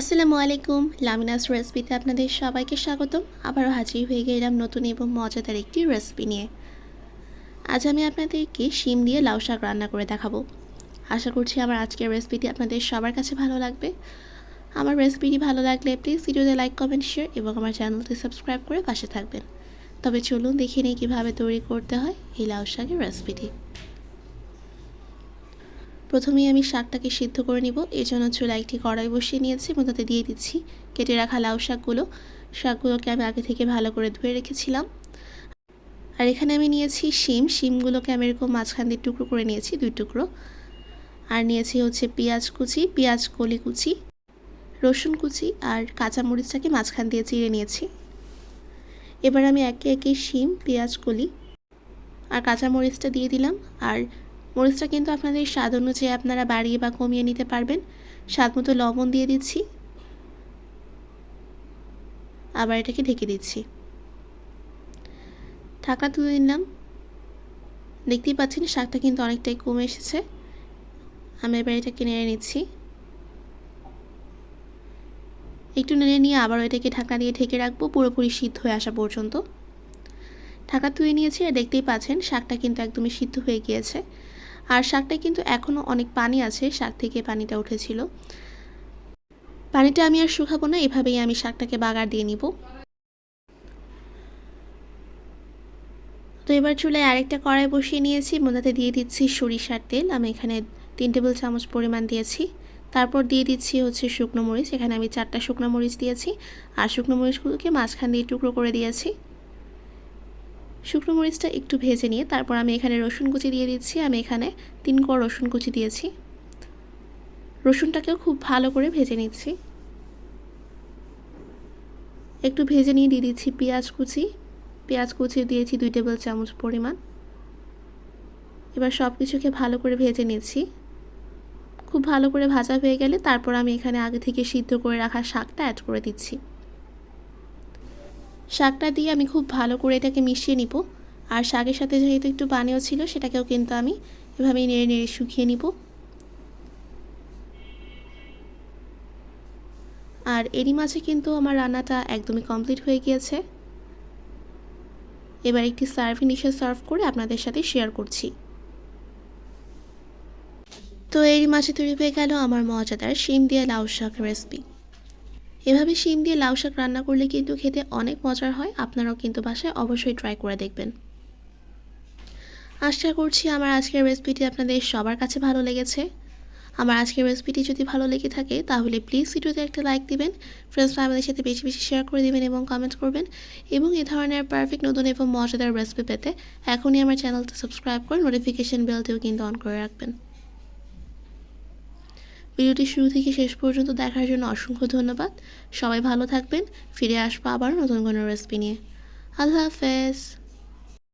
আসসালামু আলাইকুম, লামিনাস রেসিপিতে আপনাদের সবাইকে স্বাগতম। আবারও হাজির হয়ে গেলাম নতুন এবং মজাদার একটি রেসিপি নিয়ে। আজ আমি আপনাদেরকে শিম দিয়ে লাউ শাক রান্না করে দেখাবো। আশা করছি আমার আজকের রেসিপিটি আপনাদের সবার কাছে ভালো লাগবে। আমার রেসিপিটি ভালো লাগলে প্লিজ ভিডিওতে লাইক কমেন্ট শেয়ার এবং আমার চ্যানেলটি সাবস্ক্রাইব করে পাশে থাকবেন। তবে চলুন দেখে নিই কীভাবে তৈরি করতে হয় এই লাউ শাকের রেসিপিটি। প্রথমেই আমি শাকটাকে সিদ্ধ করে নিব। জন্য চুলা একটি কড়াই বসিয়ে নিয়েছি এবং তাতে দিয়ে দিচ্ছি কেটে রাখা লাউ শাকগুলো। শাকগুলোকে আমি আগে থেকে ভালো করে ধুয়ে রেখেছিলাম। আর এখানে আমি নিয়েছি শিম। শিমগুলোকে আমি এরকম মাঝখান দিয়ে টুকরো করে নিয়েছি, দুই টুকরো। আর নিয়েছি হচ্ছে পেঁয়াজ কুচি, পেঁয়াজ কলি কুচি, রসুন কুচি আর কাঁচামরিচটাকে মাঝখান দিয়ে চিড়ে নিয়েছি। এবার আমি একে একে শিম, পেঁয়াজ, কলি আর কাঁচামরিচটা দিয়ে দিলাম। আর মরিচটা কিন্তু আপনাদের স্বাদ অনুযায়ী আপনারা বাড়িয়ে বা কমিয়ে নিতে পারবেন। স্বাদ মতো লবণ দিয়ে দিচ্ছি। আবার এটাকে ঢেকে দিচ্ছি। ঢাকা তুলে নিলাম। দেখতেই পাচ্ছেন শাকটা কিন্তু অনেকটাই কমে এসেছে। আমি এবার এটাকে নেড়ে নিচ্ছি। একটু নেড়ে নিয়ে আবার এটাকে ঢাকা দিয়ে ঢেকে রাখব, পুরোপুরি সিদ্ধ হয়ে আসা পর্যন্ত। ঢাকা তুলে নিয়েছি আর দেখতেই পাচ্ছেন শাকটা কিন্তু একদমই সিদ্ধ হয়ে গিয়েছে। আর শাকটা কিন্তু এখনও অনেক পানি আছে, শাক থেকে পানিটা উঠেছিল। পানিটা আমি আর শুকাবো না, এভাবেই আমি শাকটাকে বাগার দিয়ে নিব। তো এবার চুলায় আরেকটা কড়াই বসিয়ে নিয়েছি, মধ্যে দিয়ে দিচ্ছি সরিষার তেল। আমি এখানে তিন টেবিল চামচ পরিমাণ দিয়েছি। তারপর দিয়ে দিচ্ছি হচ্ছে শুকনো মরিচ, এখানে আমি চারটা শুকনো মরিচ দিয়েছি। আর শুকনো মরিচগুলোকে মাঝখান দিয়ে টুকরো করে দিয়েছি। শুকনো মরিচটা একটু ভেজে নিয়ে তারপর আমি এখানে রসুন কুচি দিয়ে দিচ্ছি। আমি এখানে তিন কোয়া রসুন কুচি দিয়েছি। রসুনটাকেও খুব ভালো করে ভেজে নিচ্ছি। একটু ভেজে নিয়ে দিয়ে দিচ্ছি পেঁয়াজ কুচি। পেঁয়াজ কুচি দিয়েছি দুই টেবিল চামচ পরিমাণ। এবার সব কিছুকে ভালো করে ভেজে নিচ্ছি। খুব ভালো করে ভাজা হয়ে গেলে তারপর আমি এখানে আগে থেকে সিদ্ধ করে রাখা শাকটা অ্যাড করে দিচ্ছি। শাকটা দিয়ে আমি খুব ভালো করে এটাকে মিশিয়ে নিব। আর শাকের সাথে যেহেতু একটু পানিও ছিল, সেটাকেও কিন্তু আমি এভাবেই নেড়ে নেড়ে শুকিয়ে নিব। আর এরই মাঝে কিন্তু আমার রান্নাটা একদমই কমপ্লিট হয়ে গিয়েছে। এবার একটি সার্ভিং ডিশে সার্ভ করে আপনাদের সাথে শেয়ার করছি। তো এরই মাঝে তৈরি হয়ে গেল আমার মজাদার শিম দিয়ে লাউ শাক রেসিপি এভাবে শিম দিয়ে লাউ শাক রান্না করলে কিন্তু খেতে অনেক মজার হয়, আপনারাও কিন্তু বাসায় অবশ্যই ট্রাই করে দেখবেন। আশা করছি আমার আজকের রেসিপিটি আপনাদের সবার কাছে ভালো লেগেছে। আমার আজকের রেসিপিটি যদি ভালো লেগে থাকে, তাহলে প্লিজ ভিডিওতে একটা লাইক দিবেন ফ্রেন্ডস ফ্যামিলির সাথে বেশি বেশি শেয়ার করে দিবেন এবং কমেন্ট করবেন এবং এ ধরনের পারফেক্ট নতুন এবং মজাদার রেসিপি পেতে এখনই আমার চ্যানেলটা সাবস্ক্রাইব করে নোটিফিকেশান বেলটিও কিন্তু অন করে রাখবেন। ভিডিওটি শুরু থেকে শেষ পর্যন্ত দেখার জন্য অসংখ্য ধন্যবাদ। সবাই ভালো থাকবেন, ফিরে আসব আবার নতুন কোনো রেসিপি নিয়ে। আল্লাহ হাফেজ।